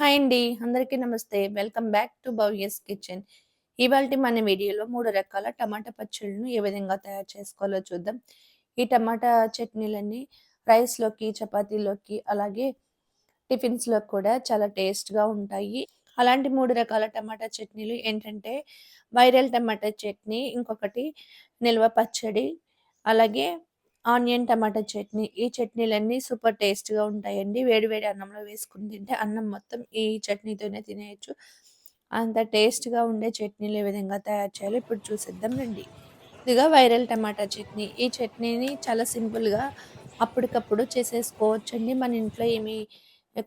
Hi అండి అందరికీ నమస్తే. Welcome back to Bhavya's kitchen. ఇవాళ మన వీడియోలో మూడు రకాల టమాటా పచ్చళ్ళను ఏ విధంగా తయారు చేసుకోవాలో చూద్దాం. ఈ టమాటా చట్నీలన్నీ రైస్లోకి చపాతీలోకి అలాగే టిఫిన్స్లో కూడా చాలా టేస్ట్గా ఉంటాయి. అలాంటి మూడు రకాల టమాటా చట్నీలు ఏంటంటే వైరల్ టమాటా చట్నీ ఇంకొకటి నిల్వ పచ్చడి అలాగే ఆనియన్ టమాటా చట్నీ ఈ చట్నీలన్నీ సూపర్ టేస్ట్గా ఉంటాయండి. వేడివేడి అన్నంలో వేసుకుని తింటే అన్నం మొత్తం ఈ చట్నీతోనే తినేయచ్చు. అంత టేస్ట్గా ఉండే చట్నీలు ఏ విధంగా తయారు చేయాలో ఇప్పుడు చూసేద్దాం రండి. ఇదిగా వైరల్ టమాటా చట్నీ. ఈ చట్నీని చాలా సింపుల్గా అప్పటికప్పుడు చేసేసుకోవచ్చండి. మన ఇంట్లో ఏమి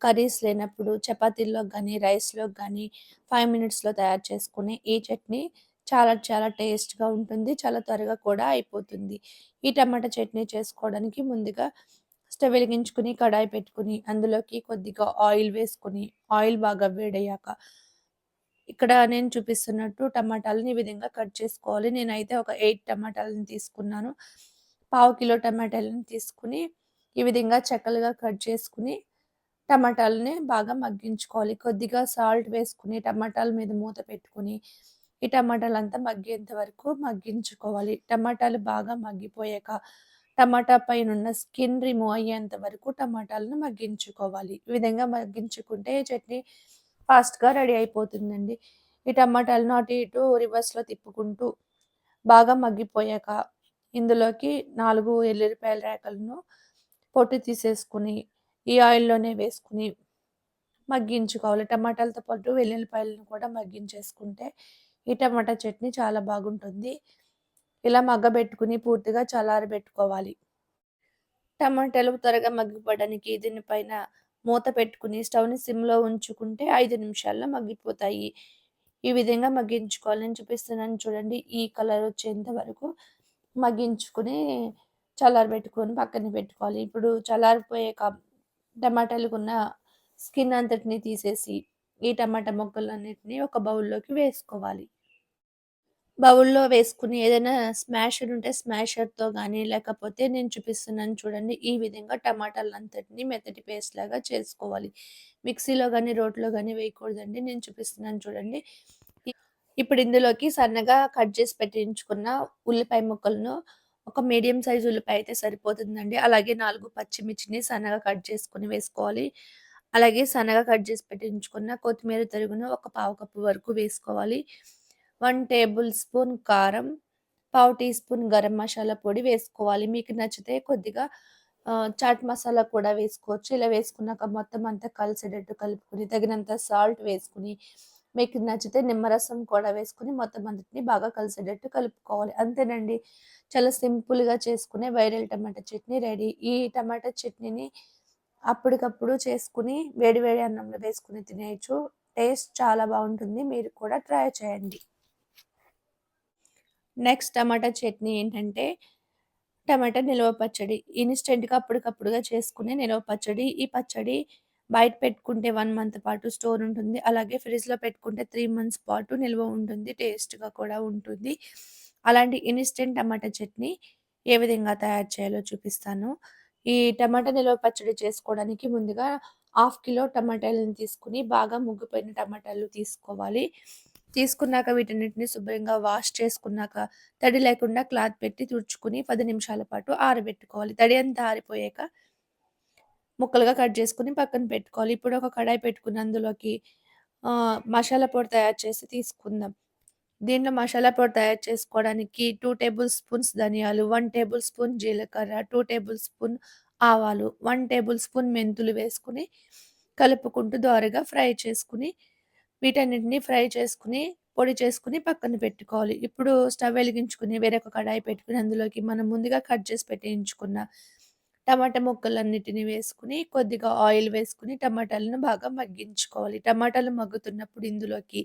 కర్రీస్ లేనప్పుడు చపాతీల్లో కానీ రైస్లో కానీ ఫైవ్ మినిట్స్లో తయారు చేసుకునే ఈ చట్నీ చాలా చాలా టేస్ట్‌గా ఉంటుంది. చాలా త్వరగా కూడా అయిపోతుంది. ఈ టమాటా చట్నీ చేసుకోవడానికి ముందుగా స్టవ్ వెలిగించుకుని కడాయి పెట్టుకుని అందులోకి కొద్దిగా ఆయిల్ వేసుకొని, ఆయిల్ బాగా వేడయ్యాక ఇక్కడ నేను చూపిస్తున్నట్టు టమాటాలని ఈ విధంగా కట్ చేసుకోవాలి. నేనైతే ఒక ఎయిట్ టమాటాలను తీసుకున్నాను. పావు కిలో టమాటాలను తీసుకొని, ఈ విధంగా చెక్కలుగా కట్ చేసుకొని, టమాటాలని బాగా మగ్గించుకోవాలి. కొద్దిగా సాల్ట్ వేసుకొని, టమాటాల మీద మూత పెట్టుకొని ఈ టమాటాలంతా మగ్గేంత వరకు మగ్గించుకోవాలి. టమాటాలు బాగా మగ్గిపోయాక టమాటా పైనున్న స్కిన్ రిమూవ్ అయ్యేంత వరకు టమాటాలను మగ్గించుకోవాలి. ఈ విధంగా మగ్గించుకుంటే చట్నీ ఫాస్ట్‌గా రెడీ అయిపోతుందండి. ఈ టమాటాలను అటు ఇటు రివర్స్‌లో తిప్పుకుంటూ బాగా మగ్గిపోయాక ఇందులోకి నాలుగు ఎల్లుల్లిపాయల రేకలను పొట్టు తీసేసుకుని ఈ ఆయిల్‌లోనే వేసుకుని మగ్గించుకోవాలి. టమాటాలతో పాటు వెల్లుల్లిపాయలను కూడా మగ్గించేసుకుంటే ఈ టమాటా చట్నీ చాలా బాగుంటుంది. ఇలా మగ్గబెట్టుకుని పూర్తిగా చల్లారబెట్టుకోవాలి. టమాటాలు త్వరగా మగ్గిపోవడానికి దీనిపైన మూత పెట్టుకుని స్టవ్ని సిమ్లో ఉంచుకుంటే ఐదు నిమిషాల్లో మగ్గిపోతాయి. ఈ విధంగా మగ్గించుకోవాలి నేను చూపిస్తున్నాను చూడండి. ఈ కలర్ వచ్చేంత వరకు మగ్గించుకుని చల్లారబెట్టుకొని పక్కన పెట్టుకోవాలి. ఇప్పుడు చల్లారిపోయే టమాటాలకు ఉన్న స్కిన్ అంతటిని తీసేసి ఈ టమాటా ముక్కలన్నిటిని ఒక బౌల్లోకి వేసుకోవాలి. బౌల్‌లో వేసుకుని ఏదైనా స్మాషర్ ఉంటే స్మాషర్‌తో కానీ లేకపోతే నేను చూపిస్తున్నాను చూడండి. ఈ విధంగా టమాటాలంతటిని మెత్తటి పేస్ట్ లాగా చేసుకోవాలి. మిక్సీలో కానీ రోట్లో కానీ వేయకూడదండి. నేను చూపిస్తున్నాను చూడండి. ఇప్పుడు ఇందులోకి సన్నగా కట్ చేసి పెట్టించుకున్న ఉల్లిపాయ ముక్కలను ఒక మీడియం సైజ్ ఉల్లిపాయ అయితే సరిపోతుందండి. అలాగే నాలుగు పచ్చిమిర్చిని సన్నగా కట్ చేసుకొని వేసుకోవాలి. అలాగే సన్నగా కట్ చేసి పెట్టించుకున్న కొత్తిమీర తరుగును ఒక పావు కప్పు వరకు వేసుకోవాలి. వన్ టేబుల్ స్పూన్ కారం పావు టీ స్పూన్ గరం మసాలా పొడి వేసుకోవాలి. మీకు నచ్చితే కొద్దిగా చాట్ మసాలా కూడా వేసుకోవచ్చు. ఇలా వేసుకున్నాక మొత్తం అంతా కలిసేటట్టు కలుపుకొని తగినంత సాల్ట్ వేసుకుని మీకు నచ్చితే నిమ్మరసం కూడా వేసుకుని మొత్తం అంతటిని బాగా కలిసేటట్టు కలుపుకోవాలి. అంతేనండి. చాలా సింపుల్గా చేసుకునే వైరల్ టమాటా చట్నీ రెడీ. ఈ టమాటా చట్నీని అప్పటికప్పుడు చేసుకుని వేడి వేడి అన్నంలో వేసుకుని తినేయచ్చు. టేస్ట్ చాలా బాగుంటుంది. మీరు కూడా ట్రై చేయండి. నెక్స్ట్ టమాటా చట్నీ ఏంటంటే టమాటా నిల్వ పచ్చడి. ఇన్స్టెంట్గా అప్పటికప్పుడుగా చేసుకునే నిల్వ పచ్చడి. ఈ పచ్చడి బయట పెట్టుకుంటే వన్ మంత్ పాటు స్టోర్ ఉంటుంది. అలాగే ఫ్రిడ్జ్లో పెట్టుకుంటే త్రీ మంత్స్ పాటు నిల్వ ఉంటుంది. టేస్ట్గా కూడా ఉంటుంది. అలాంటి ఇన్స్టెంట్ టమాటా చట్నీ ఏ విధంగా తయారు చేయాలో చూపిస్తాను. ఈ టమాటా నిల్వ పచ్చడి చేసుకోవడానికి ముందుగా హాఫ్ కిలో టమాటాలను తీసుకుని బాగా ముగ్గిపోయిన టమాటాలు తీసుకోవాలి. తీసుకున్నాక వీటన్నిటిని శుభ్రంగా వాష్ చేసుకున్నాక తడి లేకుండా క్లాత్ పెట్టి తుడుచుకుని పది నిమిషాల పాటు ఆరబెట్టుకోవాలి. తడి అంతా ఆరిపోయాక ముక్కలుగా కట్ చేసుకుని పక్కన పెట్టుకోవాలి. ఇప్పుడు ఒక కడాయి పెట్టుకుని అందులోకి మసాలా పొడి తయారు చేసి తీసుకుందాం. దీంట్లో మసాలా పొడి తయారు చేసుకోవడానికి టూ టేబుల్ స్పూన్స్ ధనియాలు వన్ టేబుల్ స్పూన్ జీలకర్ర టూ టేబుల్ స్పూన్ ఆవాలు వన్ టేబుల్ స్పూన్ మెంతులు వేసుకుని కలుపుకుంటూ దోరగా ఫ్రై చేసుకుని వీటన్నిటిని ఫ్రై చేసుకుని పొడి చేసుకుని పక్కన పెట్టుకోవాలి. ఇప్పుడు స్టవ్ వెలిగించుకుని వేరొక కడాయి పెట్టుకుని అందులోకి మనం ముందుగా కట్ చేసి పెట్టించుకున్న టమాటా ముక్కలన్నిటిని వేసుకుని కొద్దిగా ఆయిల్ వేసుకుని టమాటాలను బాగా మగ్గించుకోవాలి. టమాటాలు మగ్గుతున్నప్పుడు ఇందులోకి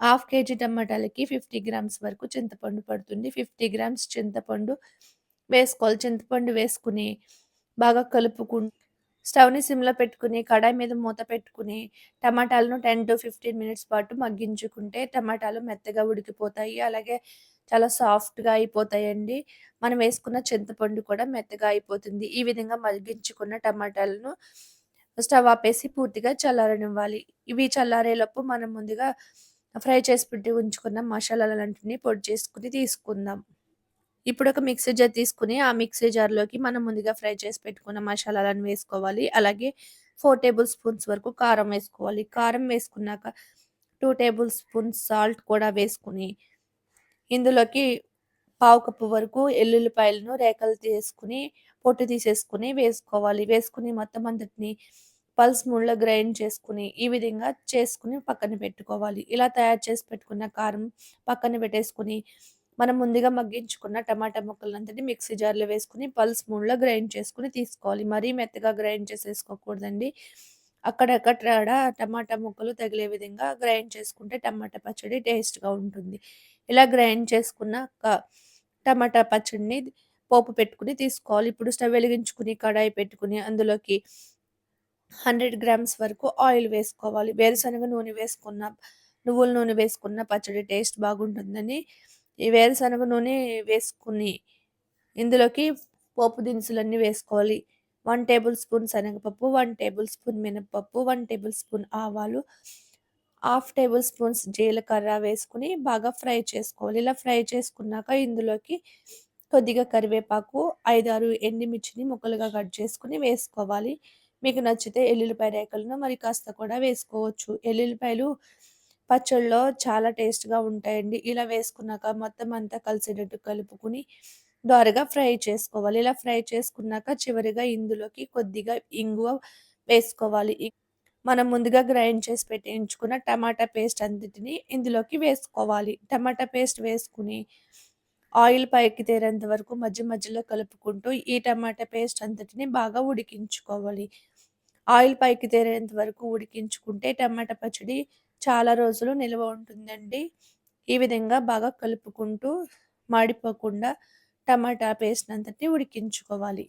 హాఫ్ కేజీ టమాటాలకి ఫిఫ్టీ గ్రామ్స్ వరకు చింతపండు పడుతుంది. ఫిఫ్టీ గ్రామ్స్ చింతపండు వేసుకోవాలి. చింతపండు వేసుకుని బాగా కలుపుకుంటూ స్టవ్‌ని సిమ్‌లో పెట్టుకుని, కడాయి మీద మూత పెట్టుకుని, టమాటాలను టెన్ టు ఫిఫ్టీన్ మినిట్స్ పాటు మగ్గించుకుంటే టమాటాలు మెత్తగా ఉడికిపోతాయి. అలాగే చాలా సాఫ్ట్‌గా అయిపోతాయండి. మనం వేసుకున్న చింతపండు కూడా మెత్తగా అయిపోతుంది. ఈ విధంగా మగ్గించుకున్న టమాటాలను స్టవ్ ఆపేసి పూర్తిగా చల్లారనివ్వాలి. ఇవి చల్లారేలోపు మనం ముందుగా ఫ్రై చేసి పెట్టి ఉంచుకున్న మసాలాలన్నింటినీ పొడి చేసుకుని తీసుకుందాం. ఇప్పుడు ఒక మిక్సీ జార్ తీసుకొని ఆ మిక్సీ జార్‌లోకి మనం ముందుగా ఫ్రై చేసి పెట్టుకున్న మసాలాలను వేసుకోవాలి. అలాగే ఫోర్ టేబుల్ స్పూన్స్ వరకు కారం వేసుకోవాలి. కారం వేసుకున్నాక టూ టేబుల్ స్పూన్స్ సాల్ట్ కూడా వేసుకుని ఇందులోకి పావు కప్పు వరకు ఎల్లుల్లిపాయలను రేఖలు తీసుకొని పొట్టు తీసేసుకుని వేసుకోవాలి. వేసుకుని మొత్తం అంతటిని పల్స్ మూడ్‌లో గ్రైండ్ చేసుకొని ఈ విధంగా చేసుకుని పక్కన పెట్టుకోవాలి. ఇలా తయారు చేసి పెట్టుకున్న కారం పక్కన పెట్టేసుకొని మనం ముందుగా మగ్గించుకున్న టమాటా ముక్కలంతటి మిక్సీ జార్‌లో వేసుకుని పల్స్ మూడ్‌లో గ్రైండ్ చేసుకుని తీసుకోవాలి. మరీ మెత్తగా గ్రైండ్ చేసేసుకోకూడదండి. అక్కడక్కడ టమాటా ముక్కలు తగిలే విధంగా గ్రైండ్ చేసుకుంటే టమాటా పచ్చడి టేస్ట్‌గా ఉంటుంది. ఇలా గ్రైండ్ చేసుకున్న టమాటా పచ్చడిని పోపు పెట్టుకుని తీసుకోవాలి. ఇప్పుడు స్టవ్ వెలిగించుకుని కడాయి పెట్టుకొని అందులోకి 100 గ్రామ్స్ వరకు ఆయిల్ వేసుకోవాలి. వేరుశనగ నూనె వేసుకున్న నువ్వుల నూనె వేసుకున్న పచ్చడి టేస్ట్ బాగుంటుందని ఈ వేరుశనగ నూనె వేసుకుని ఇందులోకి పోపు దినుసులన్నీ వేసుకోవాలి. వన్ టేబుల్ స్పూన్ శనగపప్పు, వన్ టేబుల్ స్పూన్ మినపప్పు, వన్ టేబుల్ స్పూన్ ఆవాలు, హాఫ్ టేబుల్ స్పూన్స్ జీలకర్ర వేసుకొని బాగా ఫ్రై చేసుకోవాలి. ఇలా ఫ్రై చేసుకున్నాక ఇందులోకి కొద్దిగా కరివేపాకు, 5, 6 ఎండుమిర్చిని ముక్కలుగా కట్ చేసుకుని వేసుకోవాలి. మీకు నచ్చితే ఎల్లుల్లిపాయ రేఖలను మరి కాస్త కూడా వేసుకోవచ్చు. ఎల్లుల్లిపాయలు పచ్చళ్ళలో చాలా టేస్ట్‌గా ఉంటాయండి. ఇలా వేసుకున్నాక మొత్తం అంతా కలిసేటట్టు కలుపుకొని దోరగా ఫ్రై చేసుకోవాలి. ఇలా ఫ్రై చేసుకున్నాక చివరిగా ఇందులోకి కొద్దిగా ఇంగువ వేసుకోవాలి. మనం ముందుగా గ్రైండ్ చేసి పెట్టించుకున్న టమాటా పేస్ట్ అంతటిని ఇందులోకి వేసుకోవాలి. టమాటా పేస్ట్ వేసుకుని ఆయిల్ పైకి తేరేంత వరకు మధ్య మధ్యలో కలుపుకుంటూ ఈ టమాటా పేస్ట్ అంతటిని బాగా ఉడికించుకోవాలి. ఆయిల్ పైకి తేరేంత వరకు ఉడికించుకుంటే టమాటా పచ్చడి చాలా రోజులు నిల్వ ఉంటుందండి. ఈ విధంగా బాగా కలుపుకుంటూ మాడిపోకుండా టమాటా పేస్ట్ అంతటిని ఉడికించుకోవాలి.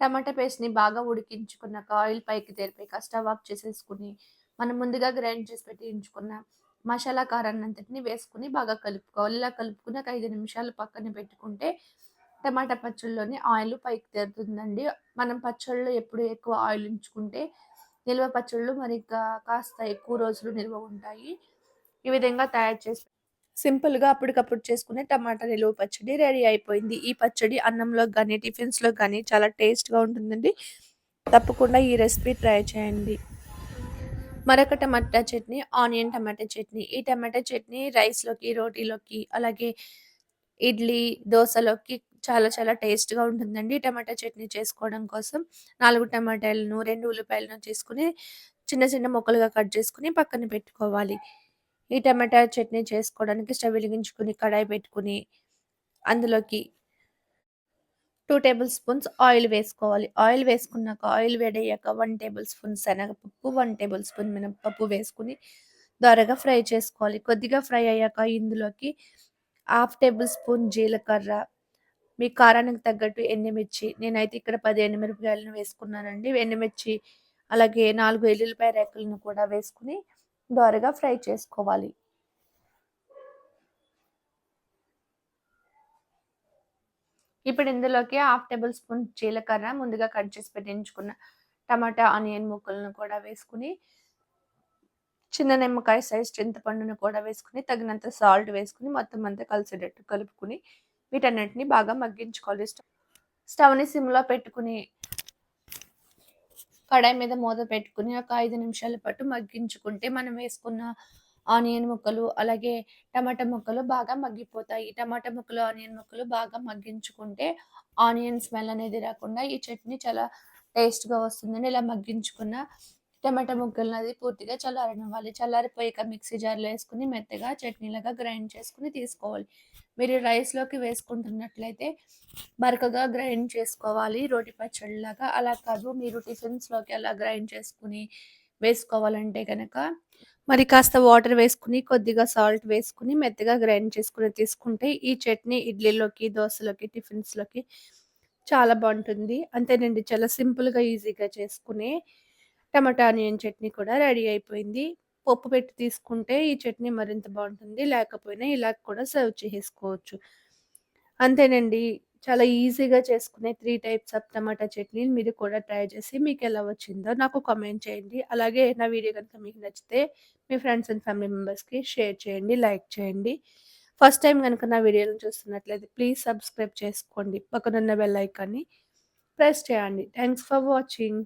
టమాటా పేస్ట్‌ని బాగా ఉడికించుకున్నాక ఆయిల్ పైకి తేలిపోయాక స్టవ్ ఆఫ్ చేసేసుకొని మనం ముందుగా గ్రైండ్ చేసి పెట్టి మసాలా మసాలా కారాన్నంతటిని వేసుకొని బాగా కలుపుకోవాలి. ఇలా కలుపుకున్నాక ఐదు నిమిషాలు పక్కన పెట్టుకుంటే టమాటా పచ్చళ్ళలోని ఆయిల్ పైకి తెరుతుందండి మనం పచ్చళ్ళలో ఎప్పుడు ఎక్కువ ఆయిల్ ఉంచుకుంటే నిల్వ పచ్చళ్ళు మరి కాస్త ఎక్కువ రోజులు నిల్వ ఉంటాయి. ఈ విధంగా తయారు చేసి సింపుల్‌గా అప్పటికప్పుడు చేసుకునే టమాటా నిలువ పచ్చడి రెడీ అయిపోయింది. ఈ పచ్చడి అన్నంలోకి కానీ టిఫిన్స్లో కానీ చాలా టేస్ట్‌గా ఉంటుందండి. తప్పకుండా ఈ రెసిపీ ట్రై చేయండి. మరొక tomato chutney onion tomato chutney. ఈ టమాటా చట్నీ రైస్‌లోకి, రోటీలోకి అలాగే ఇడ్లీ, దోశలోకి చాలా చాలా టేస్ట్‌గా ఉంటుందండి. టమాటా చట్నీ చేసుకోవడం కోసం నాలుగు టమాటాలను, రెండు ఉల్లిపాయలను తీసుకుని చిన్న చిన్న ముక్కలుగా కట్ చేసుకుని పక్కన పెట్టుకోవాలి. ఈ టమాటా చట్నీ చేసుకోవడానికి స్టవ్ వెలిగించుకుని కడాయి పెట్టుకొని అందులోకి టూ టేబుల్ స్పూన్స్ ఆయిల్ వేసుకోవాలి. ఆయిల్ వేసుకున్నాక ఆయిల్ వేడయ్యాక వన్ టేబుల్ స్పూన్ శనగపప్పు, వన్ టేబుల్ స్పూన్ మినపప్పు వేసుకొని దోరగా ఫ్రై చేసుకోవాలి. కొద్దిగా ఫ్రై అయ్యాక ఇందులోకి హాఫ్ టేబుల్ స్పూన్ జీలకర్ర, మీ కారానికి తగ్గట్టు ఎండుమిర్చి నేనైతే ఇక్కడ పది ఎండుమిరపకాయలను వేసుకున్నానండి. ఎండుమిర్చి అలాగే నాలుగు ఎల్లుల్లిపాయ రేకులను కూడా వేసుకొని దోరగా ఫ్రై చేసుకోవాలి. ఇప్పుడు ఇందులోకి హాఫ్ టేబుల్ స్పూన్ జీలకర్ర, ముందుగా కట్ చేసి పెట్టించుకున్న టమాటా, ఆనియన్ ముక్కలను కూడా వేసుకుని చిన్న నిమ్మకాయ సైజ్ చింతపండును కూడా వేసుకొని తగినంత సాల్ట్ వేసుకొని మొత్తం అంతా కలిసేటట్టు కలుపుకొని వీటన్నిటిని బాగా మగ్గించుకోవాలి. స్టవ్‌ని సిమ్‌లో పెట్టుకొని కడాయి మీద మూత పెట్టుకుని ఒక ఐదు నిమిషాల పాటు మగ్గించుకుంటే మనం వేసుకున్న ఆనియన్ ముక్కలు, అలాగే టమాటా ముక్కలు బాగా మగ్గిపోతాయి. టమాటా ముక్కలు, ఆనియన్ ముక్కలు బాగా మగ్గించుకుంటే ఆనియన్ స్మెల్ అనేది రాకుండా ఈ చట్నీ చాలా టేస్ట్‌గా వస్తుందని ఇలా మగ్గించుకున్న టమాటా ముక్కలనది పూర్తిగా చల్లారనివ్వాలి. చల్లారిపోయాక మిక్సీ జార్‌లో వేసుకుని మెత్తగా చట్నీలాగా గ్రైండ్ చేసుకుని తీసుకోవాలి. మీరు రైస్‌లోకి వేసుకుంటున్నట్లయితే బరకగా గ్రైండ్ చేసుకోవాలి రోటి పచ్చడిలాగా. అలా కాదు మీరు టిఫిన్స్‌లోకి అలా గ్రైండ్ చేసుకుని వేసుకోవాలంటే కనుక మరి కాస్త వాటర్ వేసుకుని కొద్దిగా సాల్ట్ వేసుకుని మెత్తగా గ్రైండ్ చేసుకుని తీసుకుంటే ఈ చట్నీ ఇడ్లీలోకి, దోసలోకి, టిఫిన్స్‌లోకి చాలా బాగుంటుంది అంతేనండి చాలా సింపుల్‌గా, ఈజీగా చేసుకునే టమాటా ఆనియన్ చట్నీ కూడా రెడీ అయిపోయింది. పప్పు పెట్టి తీసుకుంటే ఈ చట్నీ మరింత బాగుంటుంది లేకపోయినా ఇలా కూడా సర్వ్ చేసేసుకోవచ్చు. అంతేనండి. చాలా ఈజీగా చేసుకునే త్రీ టైప్స్ ఆఫ్ టమాటా చట్నీని మీరు కూడా ట్రై చేసి మీకు ఎలా వచ్చిందో నాకు కామెంట్ చేయండి. అలాగే నా వీడియో గనుక మీకు నచ్చితే మీ ఫ్రెండ్స్ అండ్ ఫ్యామిలీ మెంబర్స్‌కి షేర్ చేయండి, లైక్ చేయండి. ఫస్ట్ టైం కనుక నా వీడియోలను చూస్తున్నట్లయితే ప్లీజ్ సబ్స్క్రైబ్ చేసుకోండి. పక్కనున్న బెల్ ఐకాన్‌ని ప్రెస్ చేయండి. Thanks for watching.